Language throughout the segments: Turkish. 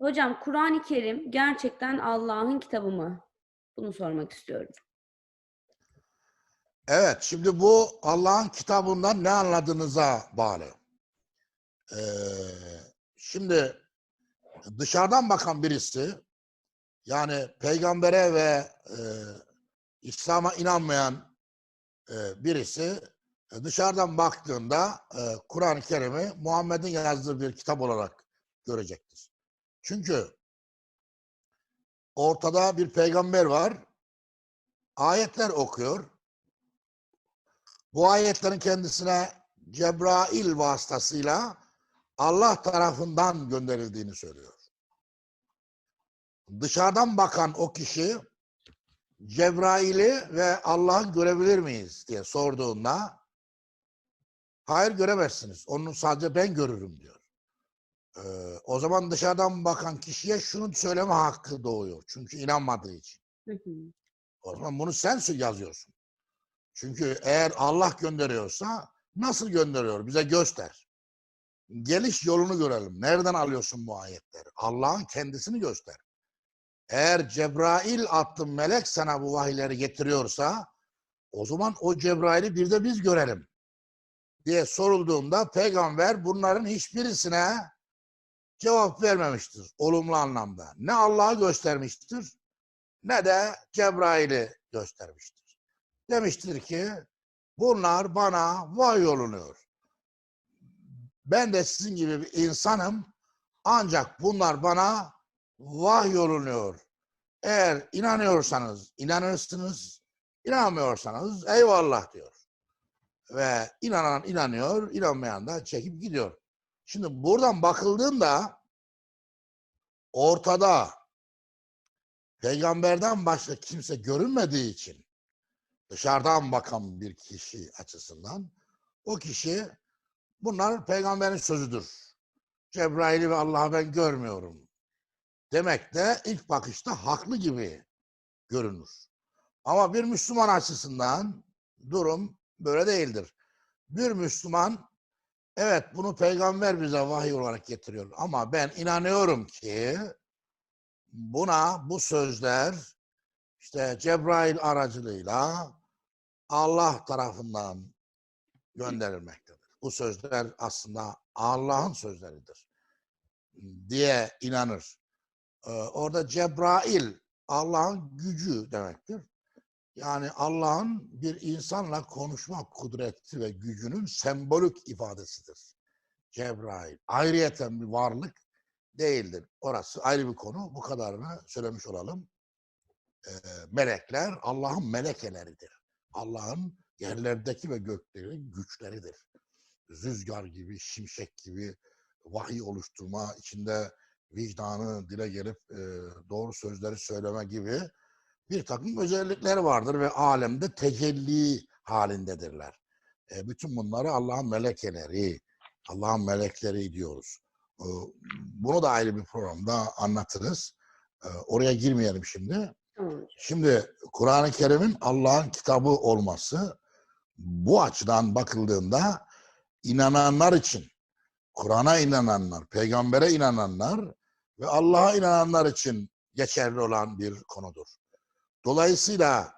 Hocam Kur'an-ı Kerim gerçekten Allah'ın kitabı mı? Bunu sormak istiyorum. Evet, şimdi bu Allah'ın kitabından ne anladığınıza bağlı. Ee, şimdi dışarıdan bakan birisi, yani peygambere ve e, İslam'a inanmayan e, birisi e, dışarıdan baktığında e, Kur'an-ı Kerim'i Muhammed'in yazdığı bir kitap olarak görecektir. Çünkü ortada bir peygamber var, ayetler okuyor. Bu ayetlerin kendisine Cebrail vasıtasıyla Allah tarafından gönderildiğini söylüyor. Dışarıdan bakan o kişi Cebrail'i ve Allah'ı görebilir miyiz diye sorduğunda hayır göremezsiniz. Onu sadece ben görürüm diyor. Ee, o zaman dışarıdan bakan kişiye şunu söyleme hakkı doğuyor. Çünkü inanmadığı için. Hı hı. O zaman bunu sen yazıyorsun. Çünkü eğer Allah gönderiyorsa nasıl gönderiyor? Bize göster. Geliş yolunu görelim. Nereden alıyorsun bu ayetleri? Allah'ın kendisini göster. Eğer Cebrail adlı melek sana bu vahiyleri getiriyorsa o zaman o Cebrail'i bir de biz görelim diye sorulduğunda peygamber bunların hiçbirisine cevap vermemiştir olumlu anlamda. Ne Allah'ı göstermiştir ne de Cebrail'i göstermiştir. Demiştir ki bunlar bana vahiy olunuyor. Ben de sizin gibi bir insanım ancak bunlar bana vahiy olunuyor. Eğer inanıyorsanız inanırsınız, inanmıyorsanız eyvallah diyor. Ve inanan inanıyor, inanmayan da çekip gidiyor. Şimdi buradan bakıldığında ortada peygamberden başka kimse görünmediği için dışarıdan bakan bir kişi açısından o kişi bunlar peygamberin sözüdür. Cebrail'i ve Allah'ı ben görmüyorum. Demek de ilk bakışta haklı gibi görünür. Ama bir Müslüman açısından durum böyle değildir. Bir Müslüman evet bunu peygamber bize vahiy olarak getiriyor ama ben inanıyorum ki buna bu sözler işte Cebrail aracılığıyla Allah tarafından gönderilmektedir. Bu sözler aslında Allah'ın sözleridir diye inanır. Ee, orada Cebrail Allah'ın gücü demektir. Yani Allah'ın bir insanla konuşma kudreti ve gücünün sembolik ifadesidir. Cebrail. Ayrıyeten bir varlık değildir. Orası ayrı bir konu. Bu kadarını söylemiş olalım. Ee, melekler Allah'ın melekeleridir. Allah'ın yerlerdeki ve gökleri güçleridir. Rüzgar gibi, şimşek gibi vahiy oluşturma, içinde vicdanı dile gelip e, doğru sözleri söyleme gibi bir takım özellikleri vardır ve alemde tecelli halindedirler. E, bütün bunları Allah'ın melekeleri, Allah'ın melekleri diyoruz. E, bunu da ayrı bir programda anlatırız. E, oraya girmeyelim şimdi. Şimdi Kur'an-ı Kerim'in Allah'ın kitabı olması bu açıdan bakıldığında inananlar için, Kur'an'a inananlar, peygambere inananlar ve Allah'a inananlar için geçerli olan bir konudur. Dolayısıyla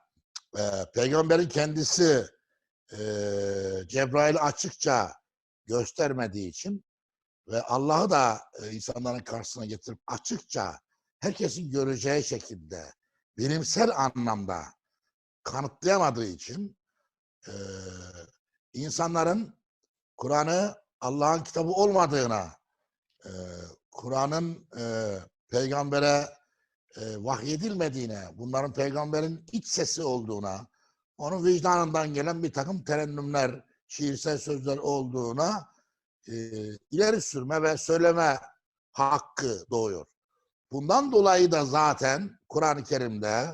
e, peygamberin kendisi e, Cebrail'i açıkça göstermediği için ve Allah'ı da e, insanların karşısına getirip açıkça herkesin göreceği şekilde bilimsel anlamda kanıtlayamadığı için e, insanların Kur'an'ı Allah'ın kitabı olmadığına, e, Kur'an'ın e, peygambere e, vahyedilmediğine, bunların peygamberin iç sesi olduğuna, onun vicdanından gelen bir takım terennümler, şiirsel sözler olduğuna e, ileri sürme ve söyleme hakkı doğuyor. Bundan dolayı da zaten Kur'an-ı Kerim'de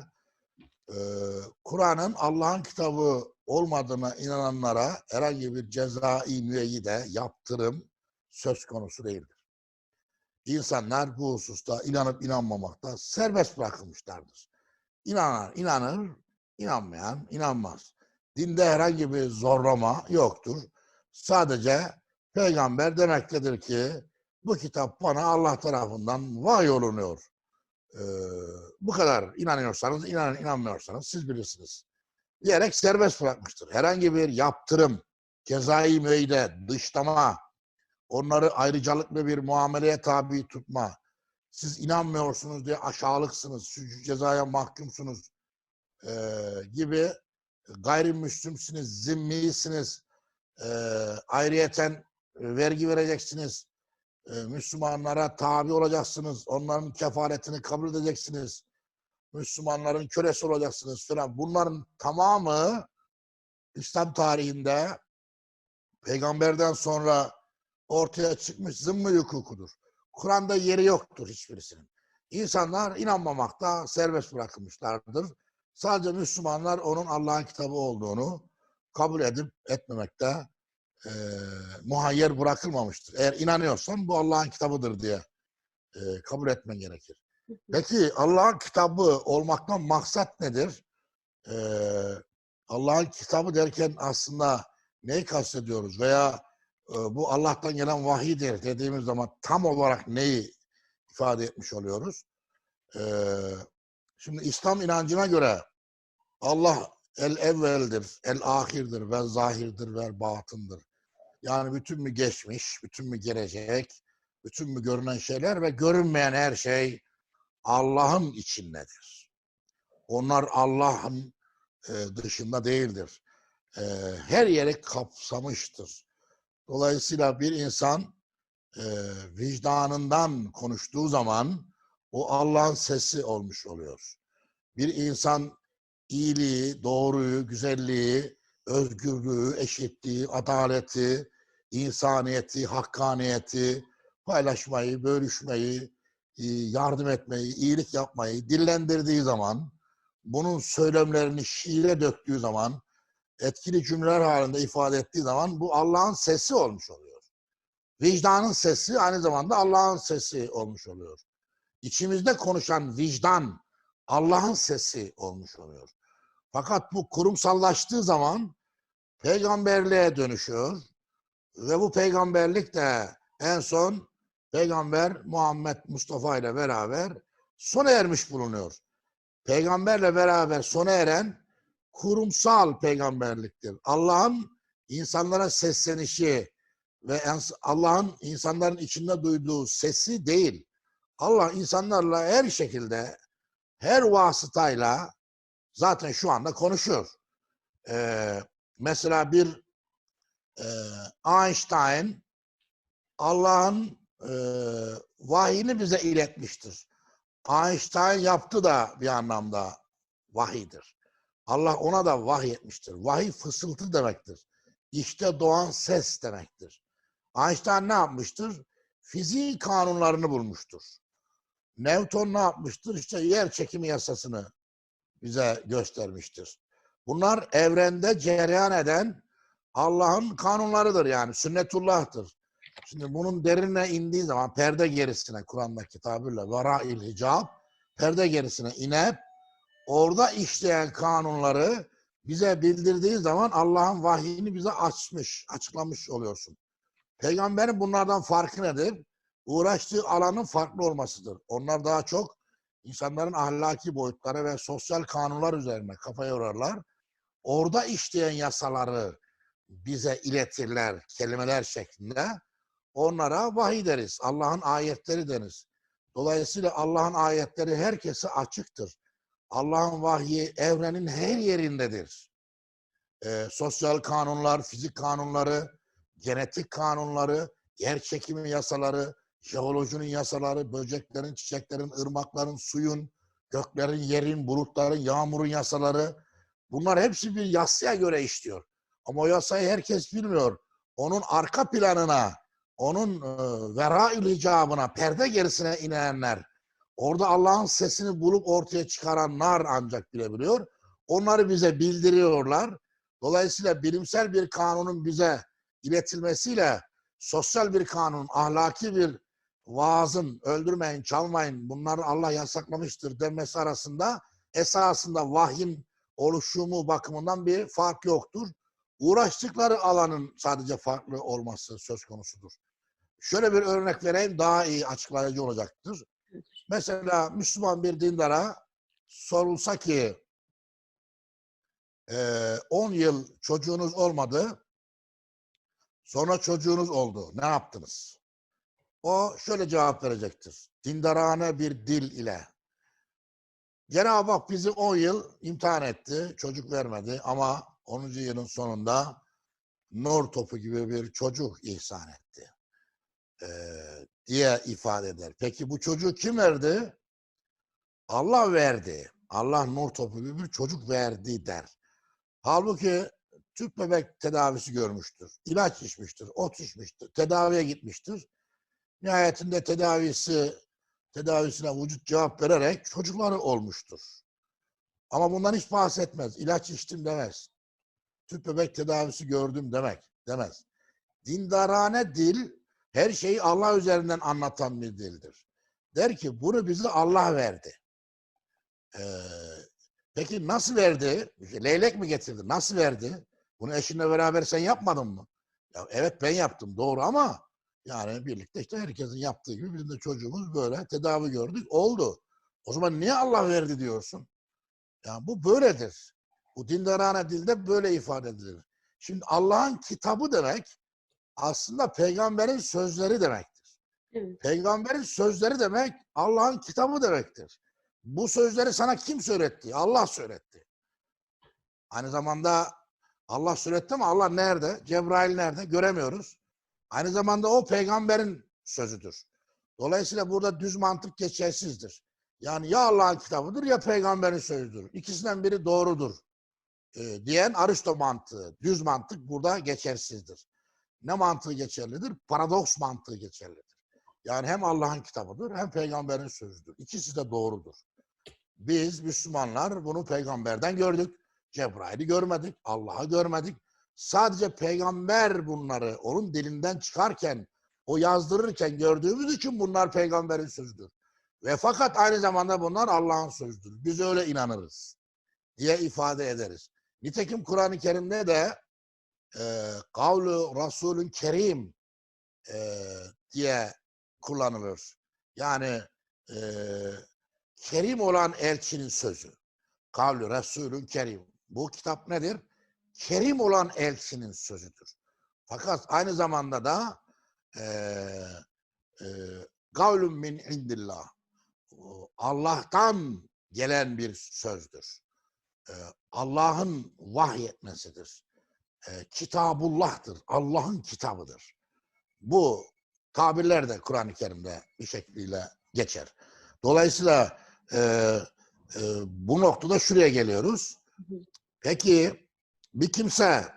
e, Kur'an'ın Allah'ın kitabı olmadığına inananlara herhangi bir cezai müeyyide yaptırım söz konusu değildir. İnsanlar bu hususta inanıp inanmamakta serbest bırakılmışlardır. İnanan inanır, inanmayan inanmaz. Dinde herhangi bir zorlama yoktur. Sadece peygamber demektedir ki bu kitap bana Allah tarafından vahiy olunuyor. Ee, bu kadar inanıyorsanız inanın inanmıyorsanız siz bilirsiniz. Diyerek serbest bırakmıştır. Herhangi bir yaptırım, cezai müeyyide, dışlama, onları ayrıcalıklı bir muameleye tabi tutma, siz inanmıyorsunuz diye aşağılıksınız, cezaya mahkumsunuz eee, gibi gayrimüslimsiniz, zimmisiniz, eee ayrıyeten vergi vereceksiniz, eee, Müslümanlara tabi olacaksınız, onların kefaletini kabul edeceksiniz, Müslümanların kölesi olacaksınız falan. Bunların tamamı İslam tarihinde peygamberden sonra ortaya çıkmış zımmi hukukudur. Kur'an'da yeri yoktur hiçbirisinin. İnsanlar inanmamakta serbest bırakılmışlardır. Sadece Müslümanlar onun Allah'ın kitabı olduğunu kabul edip etmemekte eee muhayyer bırakılmamıştır. Eğer inanıyorsan bu Allah'ın kitabıdır diye eee, kabul etmen gerekir. Peki Allah'ın kitabı olmaktan maksat nedir? Eee, Allah'ın kitabı derken aslında neyi kastediyoruz? Veya e, bu Allah'tan gelen vahiydir dediğimiz zaman tam olarak neyi ifade etmiş oluyoruz? Eee, şimdi İslam inancına göre Allah el evveldir, el ahirdir ve zahirdir ve batındır. Yani bütün mü geçmiş, bütün mü gelecek, bütün mü görünen şeyler ve görünmeyen her şey Allah'ın içindedir. Onlar Allah'ın e, dışında değildir. E, her yeri kapsamıştır. Dolayısıyla bir insan e, vicdanından konuştuğu zaman o Allah'ın sesi olmuş oluyor. Bir insan iyiliği, doğruyu, güzelliği, özgürlüğü, eşitliği, adaleti, insaniyeti, hakkaniyeti, paylaşmayı, bölüşmeyi, e, yardım etmeyi, iyilik yapmayı dillendirdiği zaman, bunun söylemlerini şiire döktüğü zaman, etkili cümleler halinde ifade ettiği zaman bu Allah'ın sesi olmuş oluyor. Vicdanın sesi aynı zamanda Allah'ın sesi olmuş oluyor. İçimizde konuşan vicdan Allah'ın sesi olmuş oluyor. Fakat bu kurumsallaştığı zaman peygamberliğe dönüşüyor ve bu peygamberlik de en son Peygamber Muhammed Mustafa ile beraber sona ermiş bulunuyor. Peygamberle beraber sona eren kurumsal peygamberliktir. Allah'ın insanlara seslenişi ve Allah'ın insanların içinde duyduğu sesi değil. Allah insanlarla her şekilde, her vasıtayla zaten şu anda konuşuyor. Ee, mesela bir e, Einstein Allah'ın e, vahiyini bize iletmiştir. Einstein yaptı da bir anlamda vahidir. Allah ona da vahiy etmiştir. Vahiy fısıltı demektir. İşte doğan ses demektir. Einstein ne yapmıştır? Fiziğin kanunlarını bulmuştur. Newton ne yapmıştır? İşte yer çekimi yasasını bize göstermiştir. Bunlar evrende cereyan eden Allah'ın kanunlarıdır yani sünnetullah'tır. Şimdi bunun derinine indiği zaman perde gerisine Kur'an'daki tabirle varail hicab perde gerisine inip orada işleyen kanunları bize bildirdiği zaman Allah'ın vahyini bize açmış, açıklamış oluyorsun. Peygamberin bunlardan farkı nedir? Uğraştığı alanın farklı olmasıdır. Onlar daha çok insanların ahlaki boyutları ve sosyal kanunlar üzerine kafa yorarlar. Orada işleyen yasaları bize iletirler kelimeler şeklinde. Onlara vahiy deriz. Allah'ın ayetleri deriz. Dolayısıyla Allah'ın ayetleri herkese açıktır. Allah'ın vahyi evrenin her yerindedir. Ee, sosyal kanunlar, fizik kanunları, genetik kanunları, yer çekimi yasaları, jeolojinin yasaları, böceklerin, çiçeklerin, ırmakların, suyun, göklerin, yerin, bulutların, yağmurun yasaları bunlar hepsi bir yasaya göre işliyor. Ama o yasayı herkes bilmiyor. Onun arka planına, onun e, verail icabına, perde gerisine inenler, orada Allah'ın sesini bulup ortaya çıkaranlar ancak bilebiliyor. Onları bize bildiriyorlar. Dolayısıyla bilimsel bir kanunun bize iletilmesiyle sosyal bir kanun, ahlaki bir vaazın, öldürmeyin, çalmayın, bunları Allah yasaklamıştır demesi arasında esasında vahyin oluşumu bakımından bir fark yoktur. Uğraştıkları alanın sadece farklı olması söz konusudur. şöyle bir örnek vereyim daha iyi açıklayıcı olacaktır. Mesela Müslüman bir dindara sorulsa ki eee, 10 yıl çocuğunuz olmadı, sonra çocuğunuz oldu. Ne yaptınız? O şöyle cevap verecektir. Dindarane bir dil ile. Cenab-ı Hak bizi 10 yıl imtihan etti, çocuk vermedi ama 10. yılın sonunda nur topu gibi bir çocuk ihsan etti. Eee, diye ifade eder. Peki bu çocuğu kim verdi? Allah verdi. Allah nur topu gibi bir çocuk verdi der. Halbuki tüp bebek tedavisi görmüştür. ilaç içmiştir, ot içmiştir, tedaviye gitmiştir. Nihayetinde tedavisi tedavisine vücut cevap vererek çocukları olmuştur. Ama bundan hiç bahsetmez. İlaç içtim demez. Tüp bebek tedavisi gördüm demek demez. Dindarane dil her şeyi Allah üzerinden anlatan bir dildir. Der ki bunu bize Allah verdi. Ee, peki nasıl verdi? Leylek mi getirdi? Nasıl verdi? Bunu eşinle beraber sen yapmadın mı? Ya evet ben yaptım doğru ama yani birlikte işte herkesin yaptığı gibi bizim de çocuğumuz böyle tedavi gördük oldu. O zaman niye Allah verdi diyorsun? Yani bu böyledir. Bu dindarane dilde böyle ifade edilir. Şimdi Allah'ın kitabı demek aslında peygamberin sözleri demektir. Evet. Peygamberin sözleri demek Allah'ın kitabı demektir. Bu sözleri sana kim söyletti? Allah söyletti. Aynı zamanda Allah söyletti ama Allah nerede? Cebrail nerede? Göremiyoruz. Aynı zamanda o peygamberin sözüdür. Dolayısıyla burada düz mantık geçersizdir. Yani ya Allah'ın kitabıdır ya peygamberin sözüdür. İkisinden biri doğrudur. Ee, diyen Aristo mantığı, düz mantık burada geçersizdir. Ne mantığı geçerlidir? Paradoks mantığı geçerlidir. Yani hem Allah'ın kitabıdır hem peygamberin sözüdür. İkisi de doğrudur. Biz Müslümanlar bunu peygamberden gördük. Cebrail'i görmedik, Allah'ı görmedik. Sadece peygamber bunları onun dilinden çıkarken, o yazdırırken gördüğümüz için bunlar peygamberin sözüdür. Ve fakat aynı zamanda bunlar Allah'ın sözüdür. Biz öyle inanırız diye ifade ederiz. Nitekim Kur'an-ı Kerim'de de kavlu Resulün Kerim e, diye kullanılır. Yani e, Kerim olan elçinin sözü. Kavlu Resulün Kerim. Bu kitap nedir? Kerim olan elçinin sözüdür. Fakat aynı zamanda da e, e, kavlun min indillah. Allah'tan gelen bir sözdür. E, Allah'ın vahyetmesidir. E, Kitabullah'tır. Allah'ın kitabıdır. Bu tabirler de Kur'an-ı Kerim'de bir şekliyle geçer. Dolayısıyla e, e, bu noktada şuraya geliyoruz. Peki bir kimse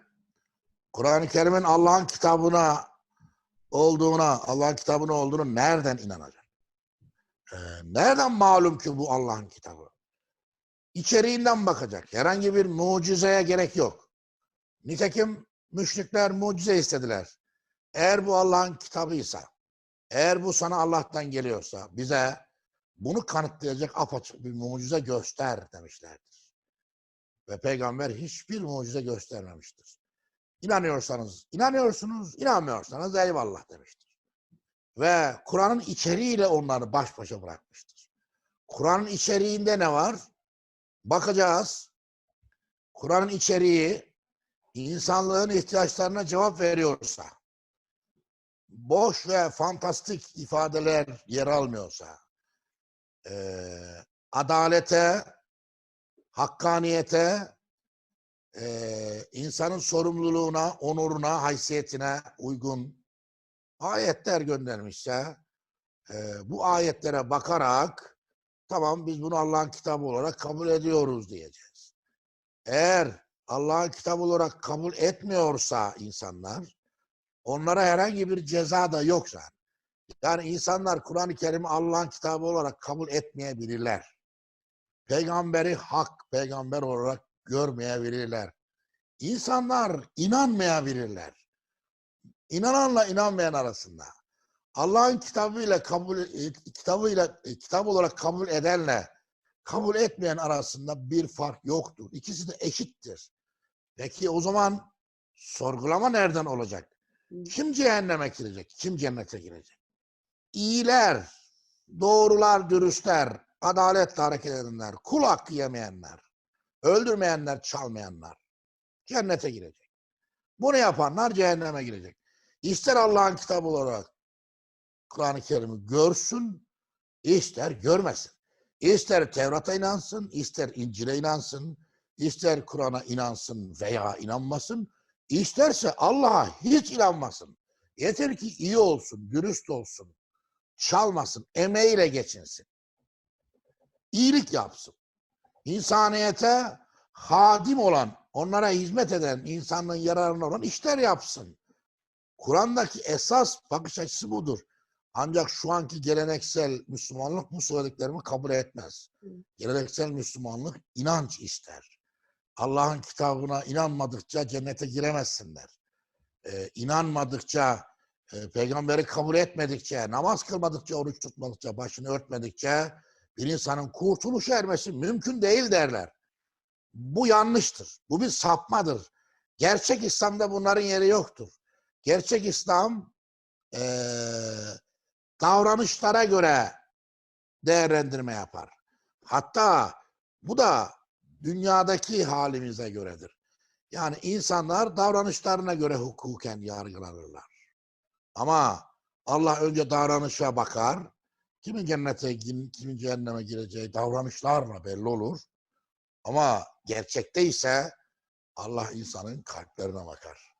Kur'an-ı Kerim'in Allah'ın kitabına olduğuna, Allah'ın kitabına olduğunu nereden inanacak? Ee, nereden malum ki bu Allah'ın kitabı? İçeriğinden bakacak. Herhangi bir mucizeye gerek yok. Nitekim müşrikler mucize istediler. Eğer bu Allah'ın kitabıysa, eğer bu sana Allah'tan geliyorsa bize bunu kanıtlayacak apaçık bir mucize göster demişlerdir. Ve peygamber hiçbir mucize göstermemiştir. İnanıyorsanız inanıyorsunuz, inanmıyorsanız eyvallah demiştir. Ve Kur'an'ın içeriğiyle onları baş başa bırakmıştır. Kur'an'ın içeriğinde ne var? Bakacağız. Kur'an'ın içeriği insanlığın ihtiyaçlarına cevap veriyorsa, boş ve fantastik ifadeler yer almıyorsa, eee, adalete, hakkaniyete, eee, insanın sorumluluğuna, onuruna, haysiyetine uygun ayetler göndermişse, eee, bu ayetlere bakarak tamam biz bunu Allah'ın kitabı olarak kabul ediyoruz diyeceğiz. Eğer Allah'ın kitabı olarak kabul etmiyorsa insanlar, onlara herhangi bir ceza da yok zaten. Yani insanlar Kur'an-ı Kerim'i Allah'ın kitabı olarak kabul etmeyebilirler. Peygamberi hak peygamber olarak görmeyebilirler. İnsanlar inanmayabilirler. İnananla inanmayan arasında. Allah'ın kitabıyla kabul e, kitabıyla e, kitap olarak kabul edenle kabul etmeyen arasında bir fark yoktur. İkisi de eşittir. Peki o zaman sorgulama nereden olacak? Kim cehenneme girecek? Kim cennete girecek? İyiler, doğrular, dürüstler, adaletle hareket edenler, kul hakkı yemeyenler, öldürmeyenler, çalmayanlar cennete girecek. Bunu yapanlar cehenneme girecek. İster Allah'ın kitabı olarak Kur'an-ı Kerim'i görsün, ister görmesin. İster Tevrat'a inansın, ister İncil'e inansın, ister Kur'an'a inansın veya inanmasın, isterse Allah'a hiç inanmasın. Yeter ki iyi olsun, dürüst olsun, çalmasın, emeğiyle geçinsin. İyilik yapsın. İnsaniyete hadim olan, onlara hizmet eden, insanlığın yararına olan işler yapsın. Kur'an'daki esas bakış açısı budur. Ancak şu anki geleneksel Müslümanlık bu söylediklerimi kabul etmez. Geleneksel Müslümanlık inanç ister. Allah'ın kitabına inanmadıkça cennete giremezsinler. Ee, inanmadıkça, e, peygamberi kabul etmedikçe, namaz kılmadıkça, oruç tutmadıkça, başını örtmedikçe bir insanın kurtuluşa ermesi mümkün değil derler. Bu yanlıştır. Bu bir sapmadır. Gerçek İslam'da bunların yeri yoktur. Gerçek İslam eee, davranışlara göre değerlendirme yapar. Hatta bu da dünyadaki halimize göredir. Yani insanlar davranışlarına göre hukuken yargılanırlar. Ama Allah önce davranışa bakar. Kimin cennete, kim- kimin cehenneme gireceği davranışlarla belli olur. Ama gerçekte ise Allah insanın kalplerine bakar.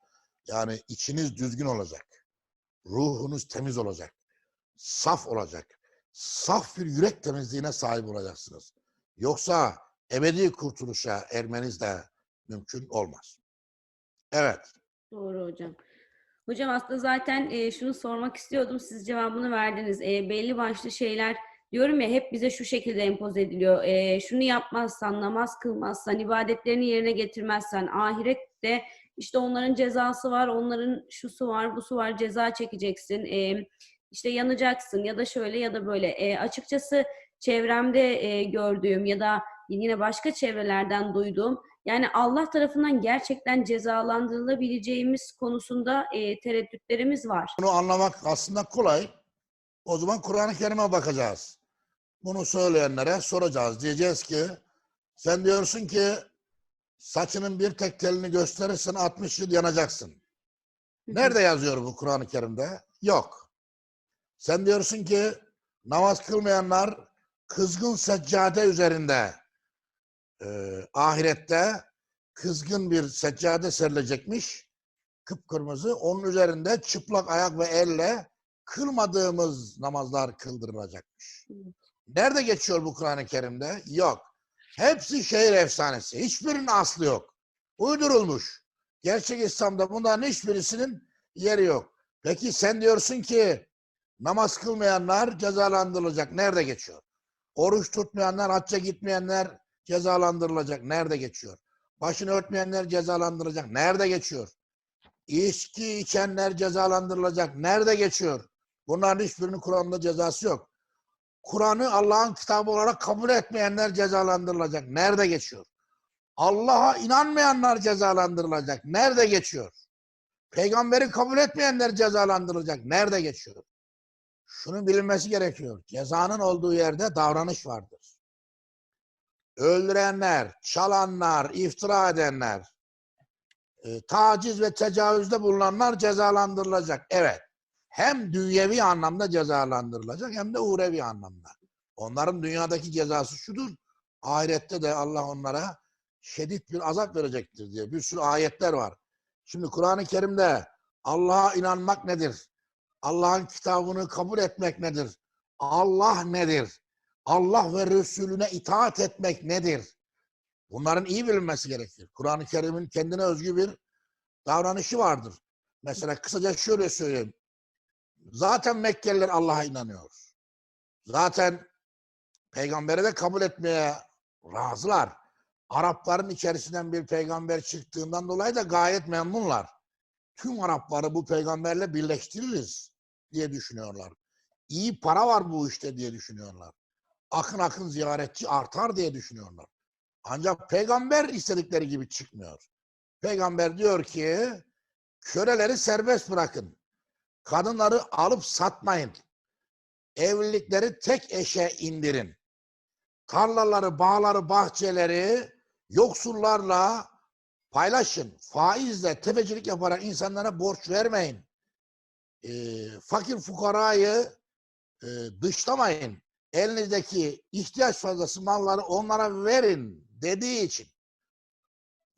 Yani içiniz düzgün olacak. Ruhunuz temiz olacak. Saf olacak. Saf bir yürek temizliğine sahip olacaksınız. Yoksa ebedi kurtuluşa ermeniz de mümkün olmaz. Evet. Doğru hocam. Hocam aslında zaten e, şunu sormak istiyordum. Siz cevabını verdiniz. E, belli başlı şeyler diyorum ya hep bize şu şekilde empoze ediliyor. E, şunu yapmazsan, namaz kılmazsan, ibadetlerini yerine getirmezsen ahirette işte onların cezası var, onların şusu var, busu var, ceza çekeceksin. E, işte yanacaksın ya da şöyle ya da böyle. E, açıkçası çevremde e, gördüğüm ya da yine başka çevrelerden duyduğum yani Allah tarafından gerçekten cezalandırılabileceğimiz konusunda e, tereddütlerimiz var. Bunu anlamak aslında kolay. O zaman Kur'an-ı Kerim'e bakacağız. Bunu söyleyenlere soracağız. Diyeceğiz ki sen diyorsun ki saçının bir tek telini gösterirsen 60 yıl yanacaksın. Nerede yazıyor bu Kur'an-ı Kerim'de? Yok. Sen diyorsun ki namaz kılmayanlar kızgın seccade üzerinde e, ahirette kızgın bir seccade serilecekmiş. Kıpkırmızı. Onun üzerinde çıplak ayak ve elle kılmadığımız namazlar kıldırılacakmış. Nerede geçiyor bu Kur'an-ı Kerim'de? Yok. Hepsi şehir efsanesi. Hiçbirinin aslı yok. Uydurulmuş. Gerçek İslam'da bunların hiçbirisinin yeri yok. Peki sen diyorsun ki namaz kılmayanlar cezalandırılacak. Nerede geçiyor? Oruç tutmayanlar, hacca gitmeyenler cezalandırılacak. Nerede geçiyor? Başını örtmeyenler cezalandırılacak. Nerede geçiyor? İçki içenler cezalandırılacak. Nerede geçiyor? Bunların hiçbirinin Kur'an'da cezası yok. Kur'an'ı Allah'ın kitabı olarak kabul etmeyenler cezalandırılacak. Nerede geçiyor? Allah'a inanmayanlar cezalandırılacak. Nerede geçiyor? Peygamberi kabul etmeyenler cezalandırılacak. Nerede geçiyor? Şunun bilinmesi gerekiyor. Cezanın olduğu yerde davranış vardır. Öldürenler, çalanlar, iftira edenler, e, taciz ve tecavüzde bulunanlar cezalandırılacak. Evet. Hem dünyevi anlamda cezalandırılacak hem de uğrevi anlamda. Onların dünyadaki cezası şudur. Ahirette de Allah onlara şiddet bir azap verecektir diye bir sürü ayetler var. Şimdi Kur'an-ı Kerim'de Allah'a inanmak nedir? Allah'ın kitabını kabul etmek nedir? Allah nedir? Allah ve Resulüne itaat etmek nedir? Bunların iyi bilinmesi gerekir. Kur'an-ı Kerim'in kendine özgü bir davranışı vardır. Mesela kısaca şöyle söyleyeyim. Zaten Mekkeliler Allah'a inanıyor. Zaten peygamberi de kabul etmeye razılar. Arapların içerisinden bir peygamber çıktığından dolayı da gayet memnunlar. Tüm Arapları bu peygamberle birleştiririz diye düşünüyorlar. İyi para var bu işte diye düşünüyorlar. Akın akın ziyaretçi artar diye düşünüyorlar. Ancak peygamber istedikleri gibi çıkmıyor. Peygamber diyor ki Köleleri serbest bırakın. Kadınları alıp satmayın. Evlilikleri tek eşe indirin. Tarlaları, bağları, bahçeleri yoksullarla paylaşın. Faizle tefecilik yaparak insanlara borç vermeyin. Ee, fakir fukarayı e, dışlamayın. Elinizdeki ihtiyaç fazlası malları onlara verin dediği için.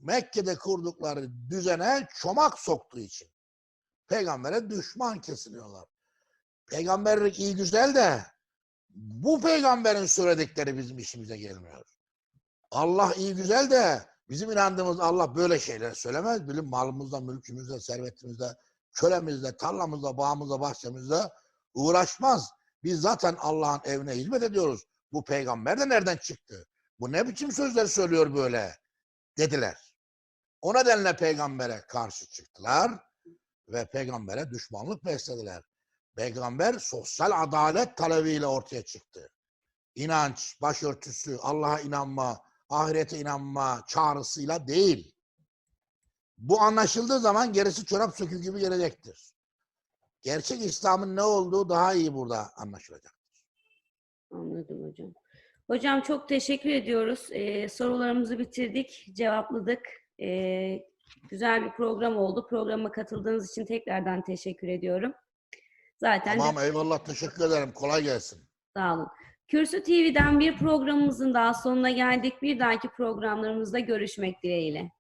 Mekke'de kurdukları düzene çomak soktuğu için. Peygambere düşman kesiliyorlar. Peygamberlik iyi güzel de bu peygamberin söyledikleri bizim işimize gelmiyor. Allah iyi güzel de bizim inandığımız Allah böyle şeyler söylemez. Bizim malımızla, mülkümüzle, servetimizle, kölemizle, tarlamızla, bağımızla, bahçemizle uğraşmaz. Biz zaten Allah'ın evine hizmet ediyoruz. Bu peygamber de nereden çıktı? Bu ne biçim sözler söylüyor böyle? Dediler. O nedenle peygambere karşı çıktılar ve peygambere düşmanlık beslediler. Peygamber sosyal adalet talebiyle ortaya çıktı. İnanç, başörtüsü, Allah'a inanma, ahirete inanma çağrısıyla değil. Bu anlaşıldığı zaman gerisi çorap söküğü gibi gelecektir. Gerçek İslam'ın ne olduğu daha iyi burada anlaşılacak. Anladım hocam. Hocam çok teşekkür ediyoruz. Ee, sorularımızı bitirdik, cevapladık. Ee, güzel bir program oldu. Programa katıldığınız için tekrardan teşekkür ediyorum. Zaten de- Tamam eyvallah teşekkür ederim. Kolay gelsin. sağ olun. Kürsü TV'den bir programımızın daha sonuna geldik. Bir dahaki programlarımızda görüşmek dileğiyle.